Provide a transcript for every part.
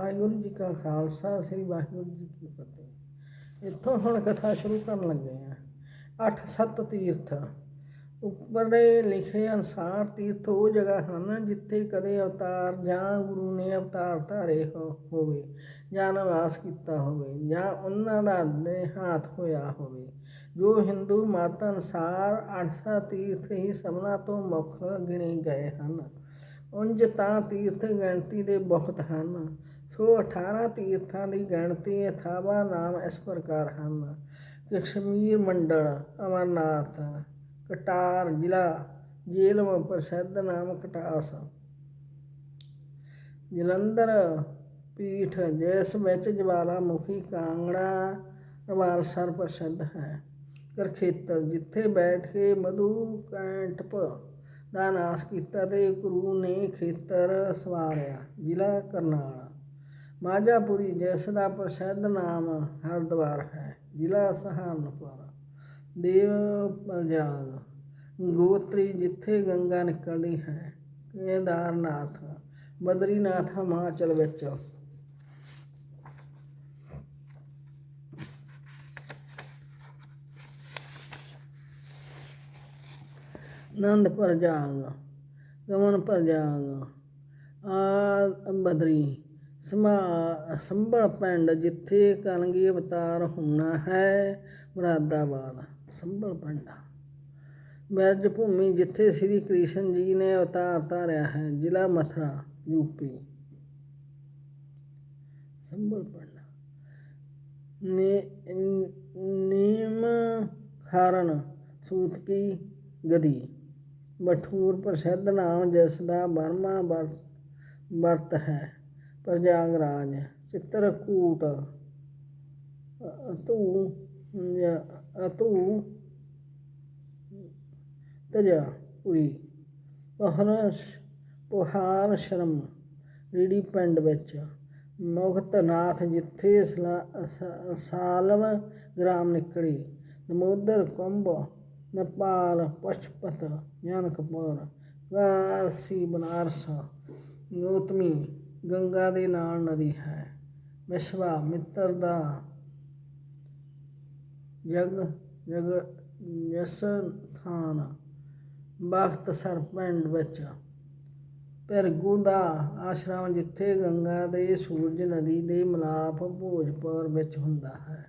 ਵਾਹਿਗੁਰੂ ਜੀ ਕਾ ਖਾਲਸਾ, ਸ੍ਰੀ ਵਾਹਿਗੁਰੂ ਜੀ ਕੀ ਫਤਿਹ। ਇੱਥੋਂ ਹੁਣ ਕਥਾ ਸ਼ੁਰੂ ਕਰਨ ਲੱਗੇ ਆ ਅੱਠ ਸੱਤ ਤੀਰਥ। ਉੱਪਰੇ ਲਿਖੇ ਅਨੁਸਾਰ ਤੀਰਥ ਉਹ ਜਗ੍ਹਾ ਹਨ ਜਿੱਥੇ ਕਦੇ ਅਵਤਾਰ ਜਾਂ ਗੁਰੂ ਨੇ ਅਵਤਾਰ ਧਾਰੇ ਹੋਵੇ ਜਾਂ ਨਿਵਾਸ ਕੀਤਾ ਹੋਵੇ ਜਾਂ ਉਹਨਾਂ ਦਾ ਦੇਹਾਂਤ ਹੋਇਆ ਹੋਵੇ। ਜੋ ਹਿੰਦੂ ਮਤ ਅਨੁਸਾਰ ਅਠਸਾ ਤੀਰਥ ਹੀ ਸਭਨਾਂ ਤੋਂ ਮੁੱਖ ਗਿਣੇ ਗਏ ਹਨ। ਉਂਝ ਤਾਂ ਤੀਰਥ ਗਿਣਤੀ ਦੇ ਬਹੁਤ ਹਨ। ਸੋ 18 ਤੀਰਥਾਂ ਦੀ ਗਿਣਤੀ ਅਥਾਵਾ ਨਾਮ ਇਸ ਪ੍ਰਕਾਰ ਹਨ। ਕਸ਼ਮੀਰ ਮੰਡਲ, ਅਮਰਨਾਥ, ਕਟਾਰ ਜ਼ਿਲ੍ਹਾ ਜੇਲਮ ਪ੍ਰਸਿੱਧ ਨਾਮ ਕਟਾਸ। ਜਲੰਧਰ ਪੀਠ, ਜਿਸ ਵਿੱਚ ਜਵਾਲਾਮੁਖੀ ਕਾਂਗੜਾ ਰਵਾਲਸਰ ਪ੍ਰਸਿੱਧ ਹੈ। ਕਰਖੇਤਰ, ਜਿੱਥੇ ਬੈਠ ਕੇ ਮਧੂ ਕੈਂਟਪ ਦਾ ਨਾਸ਼ ਕੀਤਾ ਤੇ ਗੁਰੂ ਨੇ ਖੇਤਰ ਸਵਾਰਿਆ, ਜ਼ਿਲ੍ਹਾ ਕਰਨਾਲ। ਮਾਝਾਪੁਰੀ ਜਿਸ ਦਾ ਪ੍ਰਸਿੱਧ ਨਾਮ ਹਰਦੁਆਰ ਹੈ ਜ਼ਿਲ੍ਹਾ ਸਹਾਰਨਪੁਰ ਦੇਵ ਪ੍ਰਯਾਗ ਗੋਤਰੀ ਜਿੱਥੇ ਗੰਗਾ ਨਿਕਲਦੀ ਹੈ ਕੇਦਾਰਨਾਥ ਬਦਰੀਨਾਥ ਹਿਮਾਚਲ ਵਿੱਚ ਨੰਦ ਪ੍ਰਜਾਗ ਗਮਨ ਪ੍ਰਜਾਗ ਆ ਬਦਰੀ ਸੰਭਾ ਸੰਭਲ ਪਿੰਡ ਜਿੱਥੇ ਕਲਗੀ ਅਵਤਾਰ ਹੋਣਾ ਹੈ, ਮੁਰਾਦਾਬਾਦ। ਸੰਭਲ ਪਿੰਡ ਮਿਰਜ ਭੂਮੀ ਜਿੱਥੇ ਸ੍ਰੀ ਕ੍ਰਿਸ਼ਨ ਜੀ ਨੇ ਅਵਤਾਰ ਧਾਰਿਆ ਹੈ, ਜ਼ਿਲ੍ਹਾ ਮਥੁਰਾ ਯੂਪੀ ਸੰਭਲ ਪਿੰਡ ਨੇ, ਨੀਮ ਖਾਰਨ ਸੂਤਕੀ ਗਦੀ। ਬਠੂਰ ਪ੍ਰਸਿੱਧ ਨਾਮ ਜਿਸ ਦਾ ਬਰਮਾ ਵਰ- ਵਰਤ ਹੈ। ਪ੍ਰਯਾਗਰਾਜ ਚਿੱਤਰਕੂਟ ਅਤੂ ਅਤੂ ਤਜਾ ਪੁਰੀ ਪਹਰ ਪੁਹਾਰ ਸ਼ਰਮ, ਰੀੜੀ ਪਿੰਡ ਵਿੱਚ, ਮੁਕਤਨਾਥ ਜਿੱਥੇ ਸਲਾ- ਸ- ਸਾਲਮ ਗ੍ਰਾਮ ਨਿਕਲੀ ਦਮੋਦਰ ਕੁੰਭ, ਨੇਪਾਲ, ਪਸ਼ਪਤ, ਜਨਕਪੁਰ ਕਾਸ਼ੀ ਬਨਾਰਸ, ਗੌਤਮੀ ਗੰਗਾ ਦੇ ਨਾਲ ਨਦੀ ਹੈ। ਵਿਸ਼ਵਾ ਮਿੱਤਰ ਦਾ ਜਗ ਜਗ ਜਸ ਥਾਨ ਬਖਤ ਸਰ ਪਿੰਡ ਵਿੱਚ। ਭਿਰਗੂ ਦਾ ਆਸ਼ਰਮ ਜਿੱਥੇ ਗੰਗਾ ਦੇ ਸੂਰਜ ਨਦੀ ਦੇ ਮਿਲਾਪ ਭੋਜਪੁਰ ਵਿੱਚ ਹੁੰਦਾ ਹੈ।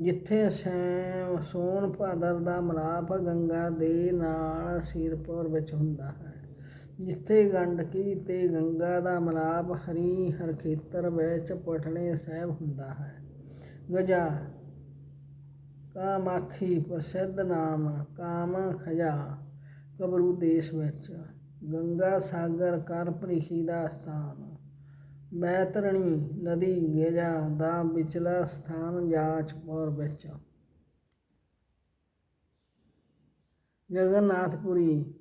ਜਿੱਥੇ ਸੈਮ ਸੋਨ ਭਾਦਰ ਦਾ ਮਿਲਾਪ ਗੰਗਾ ਦੇ ਨਾਲ ਸੀਰਪੁਰ ਵਿੱਚ ਹੁੰਦਾ ਹੈ। ਜਿੱਥੇ ਗੰਡਕੀ ਤੇ ਗੰਗਾ ਦਾ ਮਿਲਾਪ ਹਰੀ ਹਰ ਖੇਤਰ ਵਿੱਚ ਪਟਨੇ ਸਾਹਿਬ ਹੁੰਦਾ ਹੈ। ਗਜਾ, ਕਾਮਾਖੀ ਪ੍ਰਸਿੱਧ ਨਾਮ ਕਾਮ ਖਜਾ, ਕਬਰੂ ਦੇਸ਼ ਵਿੱਚ। ਗੰਗਾ ਸਾਗਰ ਕਰ ਪ੍ਰਿਖੀ ਦਾ ਸਥਾਨ। ਬੈਤਰਣੀ ਨਦੀ ਗਜ਼ਾ ਦਾ ਵਿਚਲਾ ਸਥਾਨ ਜਾਚਪੁਰ ਵਿੱਚ। ਜਗਨਨਾਥਪੁਰੀ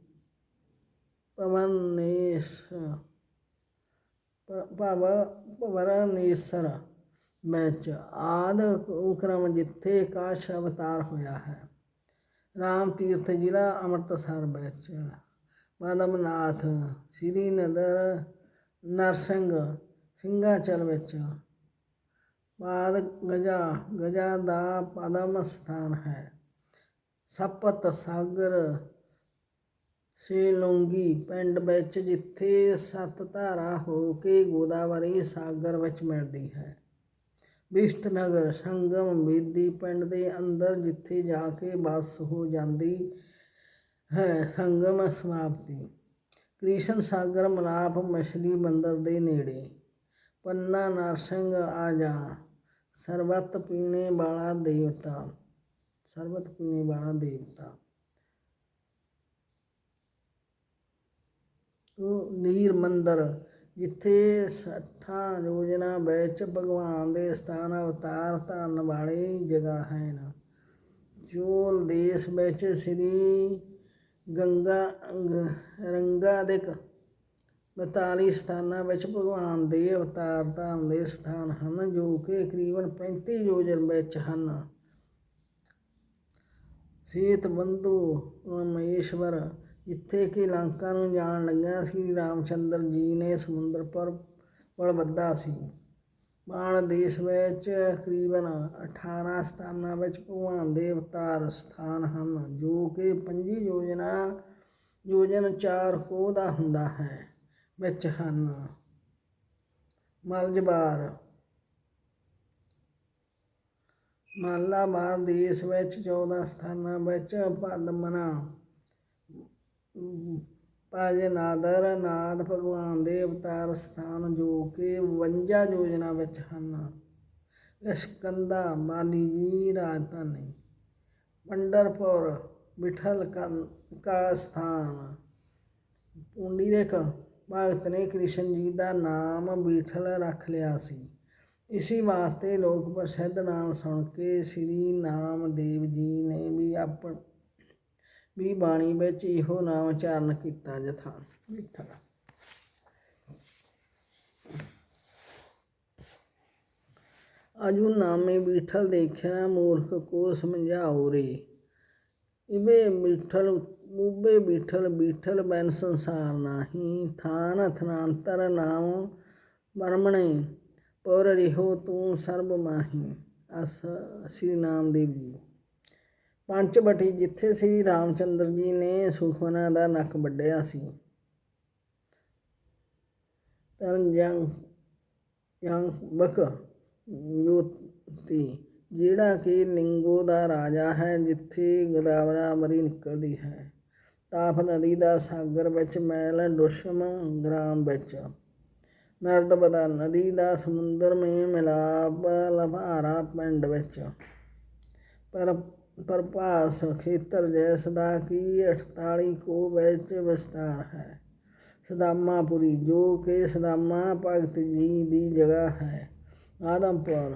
ਪਵਨੇਸ਼ ਭਵ ਭਵਰਨੇਸਰ ਵਿੱਚ ਆਦ ਉਕਰਮ ਜਿੱਥੇ ਕਾਸ਼ ਅਵਤਾਰ ਹੋਇਆ ਹੈ। ਰਾਮ ਤੀਰਥ ਜ਼ਿਲ੍ਹਾ ਅੰਮ੍ਰਿਤਸਰ ਵਿੱਚ ਪਦਮਨਾਥ ਸ੍ਰੀ ਨਦਰ ਨਰਸਿੰਘ ਸਿੰਘਾਚਲ ਵਿੱਚ ਪਾਦ ਗਜਾ ਗਜਾ ਦਾ ਪਦਮ ਸਥਾਨ ਹੈ। ਸਪਤ ਸਾਗਰ ਸੇਲੋਂਗੀ ਪਿੰਡ ਵਿੱਚ ਜਿੱਥੇ ਸੱਤ ਧਾਰਾ ਹੋ ਕੇ ਗੋਦਾਵਰੀ ਸਾਗਰ ਵਿੱਚ ਮਿਲਦੀ ਹੈ। ਬਿਸ਼ਟਨਗਰ ਸੰਗਮ ਬੇਦੀ ਪਿੰਡ ਦੇ ਅੰਦਰ ਜਿੱਥੇ ਜਾ ਕੇ ਬੱਸ ਹੋ ਜਾਂਦੀ ਹੈ, ਸੰਗਮ ਸਮਾਪਤੀ। ਕ੍ਰਿਸ਼ਨ ਸਾਗਰ ਮਲਾਪ ਮਛਲੀ ਬੰਦਰ ਦੇ ਨੇੜੇ। ਪੰਨਾ ਨਰਸਿੰਘ ਆਜਾ। ਸਰਬਤ ਪੀਣੇ ਵਾਲਾ ਦੇਵਤਾ। ਸਰਬਤ ਪੀਣੇ ਵਾਲਾ ਦੇਵਤਾ ਉਹ ਨੀਰ ਮੰਦਰ, ਜਿੱਥੇ ਸੱਠਾਂ ਯੋਜਨਾ ਵਿੱਚ ਭਗਵਾਨ ਦੇ ਸਥਾਨ ਅਵਤਾਰ ਧਾਰਨ ਵਾਲੀ ਜਗ੍ਹਾ ਹੈ ਚੋਲ ਦੇਸ਼ ਵਿੱਚ ਸ੍ਰੀ ਗੰਗਾ ਰੰਗਾ ਦੇ 42 ਸਥਾਨਾਂ ਵਿੱਚ ਭਗਵਾਨ ਦੇ ਅਵਤਾਰ ਧਾਰਨ ਦੇ ਸਥਾਨ ਹਨ, ਜੋ ਕਿ ਤਕਰੀਬਨ 35 ਯੋਜਨ ਵਿੱਚ ਹਨ। ਸੀਤ ਬੰਧੂ ਰਮੇਸ਼ਵਰ ਜਿੱਥੇ ਕਿ ਲੰਕਾ ਨੂੰ ਜਾਣ ਲੱਗਿਆ ਸ੍ਰੀ ਰਾਮਚੰਦਰ ਜੀ ਨੇ ਸਮੁੰਦਰ ਪਰ ਬਲਬੱਦਾ ਸੀ। ਬਾਣ ਦੇਸ਼ ਵਿੱਚ ਤਕਰੀਬਨ 18 ਸਥਾਨਾਂ ਵਿੱਚ ਭਗਵਾਨ ਦੇ ਅਵਤਾਰ ਸਥਾਨ ਹਨ, ਜੋ ਕਿ ਪੰਜੀ ਯੋਜਨਾ, ਯੋਜਨ ਚਾਰ ਕੋਹ ਦਾ ਹੁੰਦਾ ਹੈ, ਵਿੱਚ ਹਨ। ਮਲਜਬਾਰ। ਮਾਲਾਬਾਰ ਦੇਸ਼ ਵਿੱਚ 14 ਸਥਾਨਾਂ ਵਿੱਚ ਪਦਮਨਾ ਭਾਜ ਨਾਦਰ ਨਾਦ ਭਗਵਾਨ ਦੇ ਅਵਤਾਰ ਸਥਾਨ ਜੋ ਕਿ 52 ਯੋਜਨਾ ਵਿੱਚ ਹਨ। ਇਸਕੰਦਾ ਮਾਲੀ ਜੀ ਰਾਜਧਾਨੀ, ਪੰਡਰਪੁਰ ਵਿਠਲ ਕਾ- ਕਾ ਸਥਾਨ। ਪੁੰਡੀਰਕ ਭਗਤ ਨੇ ਕ੍ਰਿਸ਼ਨ ਜੀ ਦਾ ਨਾਮ ਵਿਠਲ ਰੱਖ ਲਿਆ ਸੀ। ਇਸੇ ਵਾਸਤੇ ਲੋਕ ਪ੍ਰਸਿੱਧ ਨਾਮ ਸੁਣ ਕੇ ਸ੍ਰੀ ਨਾਮਦੇਵ ਜੀ ਨੇ ਵੀ ਆਪਣ ਵੀ ਬਾਣੀ ਵਿੱਚ ਇਹੋ ਨਾਮ ਉਚਾਰਨ ਕੀਤਾ ਜਥਾ ਵਿਠਲ ਅਜੂ ਨਾਮੇ ਵਿਠਲ ਦੇਖਿਆ ਮੂਰਖ ਕੋ ਸਮਝਾਓ ਰੇ। ਇਵੇ ਵਿਠਲ ਮੂਬੇ ਵਿਠਲ ਵਿਠਲ ਬੈਨ ਸੰਸਾਰ ਨਾਹੀ। ਥਾਨ ਥਨਾੰਤਰ ਨਾਮ ਬਰਮਣੇ ਪਰ ਰਿਹੋ ਤੂੰ ਸਰਬ ਮਾਹੀ। ਅਸ, ਸ੍ਰੀ ਨਾਮਦੇਵ ਜੀ। ਪੰਚਵਟੀ ਜਿੱਥੇ ਸ੍ਰੀ ਰਾਮਚੰਦਰ ਜੀ ਨੇ ਸੁਖਮਨਾ ਦਾ ਨੱਕ ਵੱਢਿਆ ਸੀ। ਤਰਨ ਜੰਗ ਜੰਗ ਬਕ ਯੋਤੀ ਜਿਹੜਾ ਕਿ ਨਿੰਗੋ ਦਾ ਰਾਜਾ ਹੈ, ਜਿੱਥੇ ਗੋਦਾਵਰਾ ਗਦਾਵਰਾਵਰੀ ਨਿਕਲਦੀ ਹੈ। ਤਾਪ ਨਦੀ ਦਾ ਸਾਗਰ ਵਿੱਚ ਮੈਲ ਦੁਸ਼ਮ ਗ੍ਰਾਮ ਵਿੱਚ। ਨਰਦਬਦਾ ਨਦੀ ਦਾ ਸਮੁੰਦਰ ਮੇ ਮਿਲਾਪ ਲਭਾਰਾ ਪਿੰਡ ਵਿੱਚ। ਪਰ ਪ੍ਰਭਾਸ ਖੇਤਰ ਜੈਸ ਦਾ ਕੀ 48 ਕੋ ਵਿੱਚ ਵਿਸਤਾਰ ਹੈ। ਸਦਾਮਾਪੁਰੀ, ਜੋ ਕਿ ਸਦਾਮਾ ਭਗਤ ਜੀ ਦੀ ਜਗ੍ਹਾ ਹੈ। ਆਦਮਪੁਰ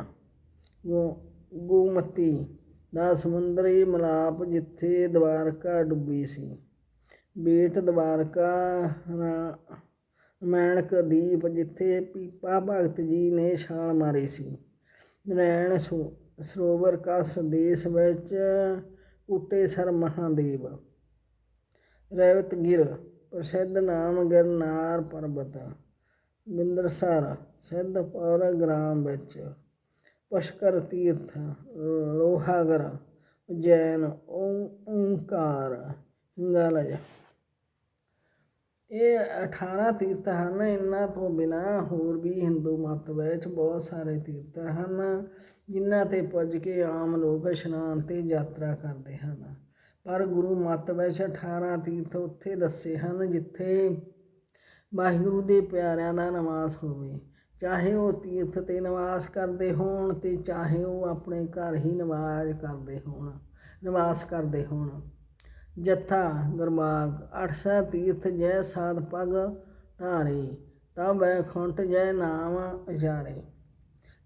ਗੋਮਤੀ, ਦਾ ਸਮੁੰਦਰੀ ਮਲਾਪ ਜਿੱਥੇ ਦਵਾਰਕਾ ਡੁੱਬੀ ਸੀ। ਬੇਟ ਦਵਾਰਕਾ ਮੈਣਕ ਦੀਪ ਜਿੱਥੇ ਪੀਪਾ ਭਗਤ ਜੀ ਨੇ ਛਾਲ ਮਾਰੀ ਸੀ। ਨਰੈਣ ਸਰੋ- ਸਰੋਵਰ ਕਸ ਦੇਸ਼ ਵਿੱਚ ਕੁਟੇਸਰ ਮਹਾਦੇਵ ਰੈਵਤਗਿਰ ਪ੍ਰਸਿੱਧ ਨਾਮ ਗਿਰਨਾਰ ਪਰਬਤ, ਬਿੰਦਰਸਰ ਸਿੱਧਪੁਰ ਗ੍ਰਾਮ ਵਿੱਚ, ਪਸ਼ਕਰ ਤੀਰਥ ਲੋਹਾਗਰ ਉਜੈਨ ਓਂ- ਓਂਕਾਰ ਇਹ 18 ਤੀਰਥ ਹਨ। ਇਹਨਾਂ ਤੋਂ ਬਿਨਾ ਹੋਰ ਵੀ ਹਿੰਦੂ ਮਤ ਵਿੱਚ ਬਹੁਤ ਸਾਰੇ ਤੀਰਥ ਹਨ, ਜਿਨ੍ਹਾਂ ਤੇ ਪੁੱਜ ਕੇ ਆਮ ਲੋਕ ਇਸ਼ਨਾਨ ਤੇ ਯਾਤਰਾ ਕਰਦੇ ਹਨ। ਪਰ ਗੁਰੂ ਮਤ ਵਿੱਚ 18 ਤੀਰਥ ਉੱਥੇ ਦੱਸੇ ਹਨ, ਜਿੱਥੇ ਵਾਹਿਗੁਰੂ ਦੇ ਪਿਆਰਿਆਂ ਦਾ ਨਿਵਾਸ ਹੋਵੇ। ਚਾਹੇ ਉਹ ਤੀਰਥ ਤੇ ਨਿਵਾਸ ਕਰਦੇ ਹੋਣ ਤੇ ਚਾਹੇ ਉਹ ਆਪਣੇ ਘਰ ਹੀ ਨਿਵਾਸ ਕਰਦੇ ਹੋਣ, ਨਿਵਾਸ ਕਰਦੇ ਹੋਣ। ਜਥਾ ਗੁਰਬਾਗ ਅਠਸਾ ਤੀਰਥ ਜੈ ਸਾਧ ਪਗ ਧਾਰੇ ਤਬ ਬੈਖੁੰਟ ਜੈ ਨਾਮ ਅਜਾਰੇ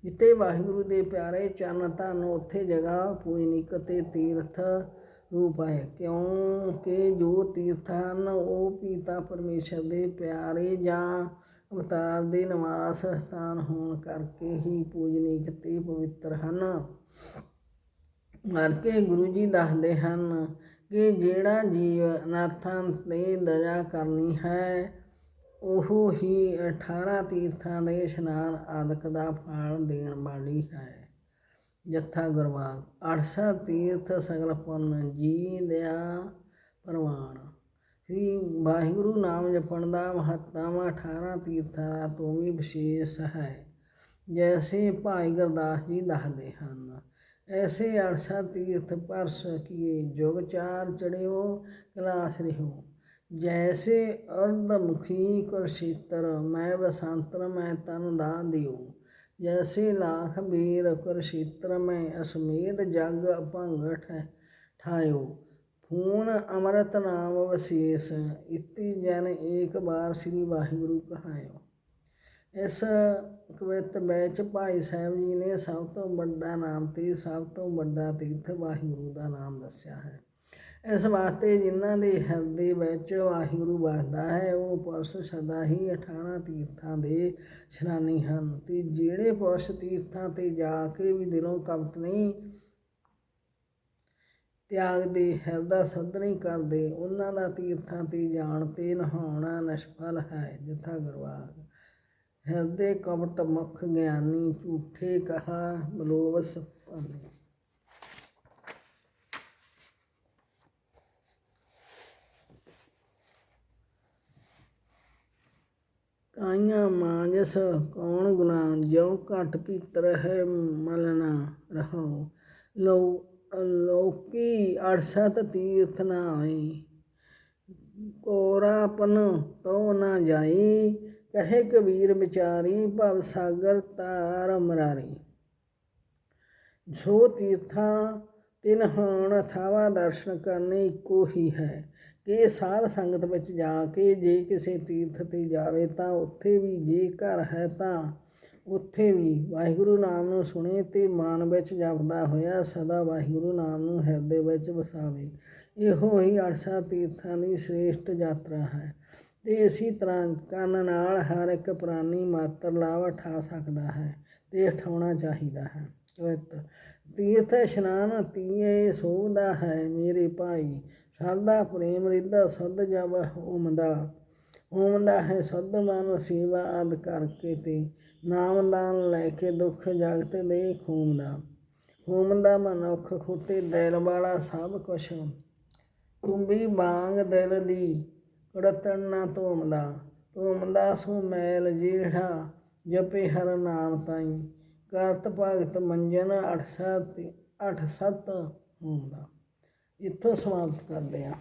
ਜਿੱਤੇ ਵਾਹਿਗੁਰੂ ਦੇ ਪਿਆਰੇ ਚਰਨ ਧਨ, ਉੱਥੇ ਜਗ੍ਹਾ ਪੂਜਨਿਕ ਤੇ ਤੀਰਥ ਰੂਪ ਹੈ। ਕਿਉਂਕਿ ਜੋ ਤੀਰਥ ਹਨ, ਉਹ ਪਿਤਾ ਪਰਮੇਸ਼ਰ ਦੇ ਪਿਆਰੇ ਜਾਂ ਅਵਤਾਰ ਦੇ ਨਿਵਾਸ ਸਥਾਨ ਹੋਣ ਕਰਕੇ ਹੀ ਪੂਜਨੀਕ ਤੇ ਪਵਿੱਤਰ ਹਨ। ਮਰ ਕੇ ਗੁਰੂ ਜੀ ਦੱਸਦੇ ਹਨ ਕਿ ਜਿਹੜਾ ਜੀਵ ਨਾਥਾਂ ਤੇ ਦਇਆ ਕਰਨੀ ਹੈ, ਉਹ ਹੀ 18 ਤੀਰਥਾਂ ਦੇ ਇਸ਼ਨਾਨ ਆਦਿਕ ਦਾ ਫਲ ਦੇਣ ਵਾਲੀ ਹੈ। ਜਥਾ ਗੁਰਬਾਗ ਅੜਸਾ ਤੀਰਥ ਸਗਲ ਪੁੰਨ ਜੀ ਦਿਆ ਪ੍ਰਵਾਨ। ਸ੍ਰੀ ਵਾਹਿਗੁਰੂ ਨਾਮ ਜਪਣ ਦਾ ਮਹੱਤਵ 18 ਤੀਰਥਾਂ ਤੋਂ ਵੀ ਵਿਸ਼ੇਸ਼ ਹੈ, ਜੈਸੇ ਭਾਈ ਗੁਰਦਾਸ ਜੀ ਦੱਸਦੇ ਹਨ। ਐਸੇ ਅੜਸਾ ਤੀਰਥ ਪਰਸ ਕੀਏ, ਜੁਗ ਚਾਰ ਚੜਿਓ ਕਲਾਸ ਰਿਹੋ। ਜੈਸੇ ਅਰਧ ਮੁਖੀ ਕੁਰਸ਼ੇਤਰ ਮੈਂ ਬਸੰਤਰ, ਮੈਂ ਤਨ ਦਾ ਦਿਓ। ਜੈਸੇ ਲਾਖ ਬੀਰ ਕੁਰਸ਼ੇਤਰ ਮੈਂ ਅਸਮੇਤ ਜਗ ਅਭੰਗ ਠਾਇਓ। ਫੂਨ ਅੰਮ੍ਰਿਤ ਨਾਮ ਵਸੇਸ, ਇਤੀ ਜਨ ਏਕ ਬਾਰ ਸ੍ਰੀ ਵਾਹਿਗੁਰੂ ਕਹਾਇਓ। ਇਸ ਕਵਿਤ ਵਿੱਚ ਭਾਈ ਸਾਹਿਬ ਜੀ ਨੇ ਸਭ ਤੋਂ ਵੱਡਾ ਨਾਮ ਤੇ ਸਭ ਤੋਂ ਵੱਡਾ ਤੀਰਥ ਵਾਹਿਗੁਰੂ ਦਾ ਨਾਮ ਦੱਸਿਆ ਹੈ। ਇਸ ਵਾਸਤੇ ਜਿਨ੍ਹਾਂ ਦੇ ਹਿਰਦੇ ਵਿੱਚ ਵਾਹਿਗੁਰੂ ਵਸਦਾ ਹੈ, ਉਹ ਪੁਰਸ਼ ਸਦਾ ਹੀ 18 ਤੀਰਥਾਂ ਦੇ ਇਸ਼ਨਾਨੀ ਹਨ ਤੇ ਜਿਹੜੇ ਪੁਰਸ਼ ਤੀਰਥਾਂ ਤੇ ਜਾ ਕੇ ਵੀ ਦਿਲੋਂ ਕਪਟ ਨਹੀਂ ਤਿਆਗ ਦੇ ਹਿਰਦਾ ਸੱਧ ਨਹੀਂ ਕਰਦੇ, ਉਹਨਾਂ ਦਾ ਤੀਰਥਾਂ ਤੇ ਜਾਣ ਤੇ ਨਹਾਉਣਾ ਨਿਸ਼ਫਲ ਹੈ ਜਿਥਾ ਗੁਰਵਾਗ ਹਿਰਦੇ ਕਵਟ ਮੁਖ ਗਿਆਨੀ ਝੂਠੇ ਕਹਾ ਬਲੋਵਸ ਪਾਨੀ ਕਾਈਆਂ ਮਾਂਜਸ ਕੌਣ ਗੁਨਾ ਜੋ ਘਟ ਪੀਤਰ ਹੈ ਮਲਨਾ ਰਹੋ ਲੋ ਲੋਕੀ ਅੜਸਤ ਤੀਰਥ ਨਾ ਹੋਈ ਕੋਰਾਪਨ ਤੋ ਨਾ ਜਾਈ ਕਹੇ ਕਬੀਰ ਵਿਚਾਰੀ, ਭਵ ਸਾਗਰ ਤਾਰ ਮਰਾਰੀ। ਜੋ ਤੀਰਥਾਂ ਤਿਨ ਹੋਣ, ਥਾਵਾ ਦਰਸ਼ਨ ਕਰਨੇ ਇੱਕੋ ਹੀ ਹੈ। ਕਿ ਸਾਧ ਸੰਗਤ ਵਿੱਚ ਜਾ ਕੇ ਜੇ ਕਿਸੇ ਤੀਰਥ ਤੇ ਜਾਵੇ ਤਾਂ ਉੱਥੇ ਵੀ ਜੇ ਘਰ ਹੈ ਤਾਂ ਉੱਥੇ ਵੀ ਵਾਹਿਗੁਰੂ ਨਾਮ ਨੂੰ ਸੁਣੇ ਤੇ ਮਨ ਵਿੱਚ ਜਪਦਾ ਹੋਇਆ ਸਦਾ ਵਾਹਿਗੁਰੂ ਨਾਮ ਨੂੰ ਹਿਰਦੇ ਵਿੱਚ ਵਸਾਵੇ। ਇਹੋ ਹੀ ਅਰਸਾ ਤੀਰਥਾਂ ਦੀ ਸ੍ਰੇਸ਼ਟ ਯਾਤਰਾ ਹੈ। ਤੇ ਇਸੇ ਤਰ੍ਹਾਂ ਕਰਨ ਨਾਲ ਹਰ ਇੱਕ ਪ੍ਰਾਨੀ ਮਾਤਰ ਲਾਭ ਉਠਾ ਸਕਦਾ ਹੈ ਤੇ ਉਠਾਉਣਾ ਚਾਹੀਦਾ ਹੈ। ਕਵਿਤ ਤੀਰਥ ਇਸ਼ਨਾਨ ਤੀਏ ਸੋਭਦਾ ਹੈ ਮੇਰੇ ਭਾਈ, ਸਰਦਾ ਪ੍ਰੇਮ ਰਿੱਧਾ ਸਦ ਜਬ ਹੋਮਦਾ ਹੋਮਦਾ ਹੈ ਸਦ ਮਨ ਸੇਵਾ ਆਦ ਕਰਕੇ ਤੇ ਨਾਮ ਦਾਨ ਲੈ ਕੇ ਦੁੱਖ ਜਗਤ ਦੇ ਖੂਮਦਾ। ਹੋਮਦਾ ਮਨੁੱਖ ਖੁੱਟੇ ਦਿਲ ਵਾਲਾ ਸਭ ਕੁਛ। ਤੁੰਬੀ ਬਾਂਗ ਦਿਲ ਦੀ ਕੜਤਣ ਨਾ ਧੋਮਦਾ ਧੋਮਦਾ ਸੋ ਮੈਲ ਜਿਹੜਾ ਜਪੇ ਹਰ ਨਾਮ ਤਾਈ। ਕਰਤ ਭਗਤ ਮੰਜਨ ਅਠ ਸਤ ਅਠ ਸਤ ਹੁੰਦਾ। ਇੱਥੋਂ ਸਮਾਪਤ ਕਰਦੇ ਹਾਂ।